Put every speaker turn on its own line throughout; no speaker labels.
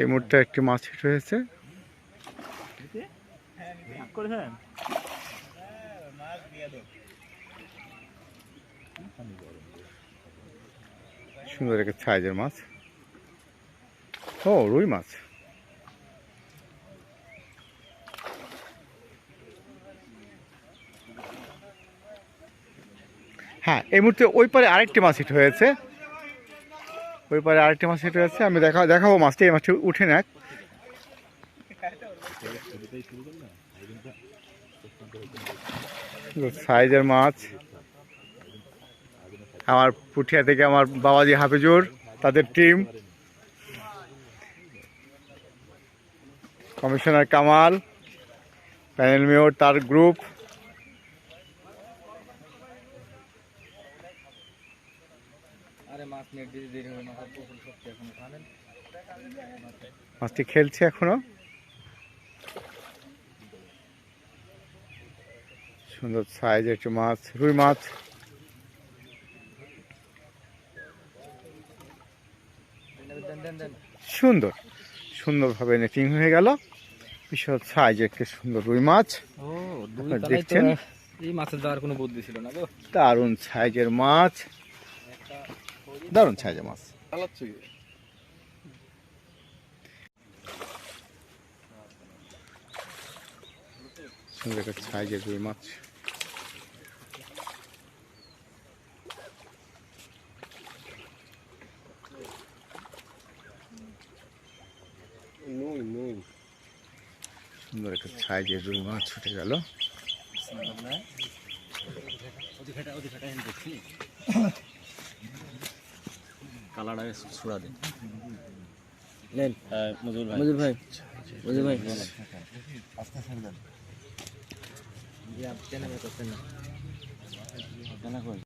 এই মুহূর্তে একটি মাছ হিট হয়েছে। সুন্দর একটা সাইজের মাছ। ও, রুই মাছ। হ্যাঁ এই মুহূর্তে ওই পারে আরেকটি মাছ হিট হয়েছে। ওই পারে আরেকটি মাছ হিট হয়েছে আমি দেখা দেখাবো মাছটি, এই মাছটি উঠে নেক। সাইজের মাছ। আমার পুঠিয়া থেকে আমার বাবাজি হাফিজুর, তাদের team. Commissioner Kamal, panel mayor তার গ্রুপ।
আরে মাছ নেট দিতে দেরি হবে মাথার পুকুর সত্যি এখন খানেন
মাছটি খেলছে এখনও? সুন্দর সাইজের একটি মাছ রুই মাছ। সুন্দর সুন্দরভাবে নেটিং হয়ে গেল। বিশাল সাইজ একটি সুন্দর রুই মাছ। দেখছেন?
এই মাছের যাওয়ার কোনো বুদ্ধি ছিল না গো।
দারুণ সাইজের মাছ। দারুণ সাইজের মাছ সুন্দর একটা সাইজের রুই মাছ।
নুই নুই।
সুন্দর একটা সাইজের রুই মাছ ছুটে গেল।
কালারটা ছোড়া দিন নেন মজুর ভাই মজুর ভাই মজুর ভাই আস্তে ছেড়ে দেন ইয়া কেনা করতেন না কেনা কই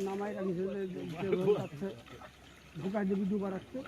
নামাই রাখিছে দিবি দুবার রাখতে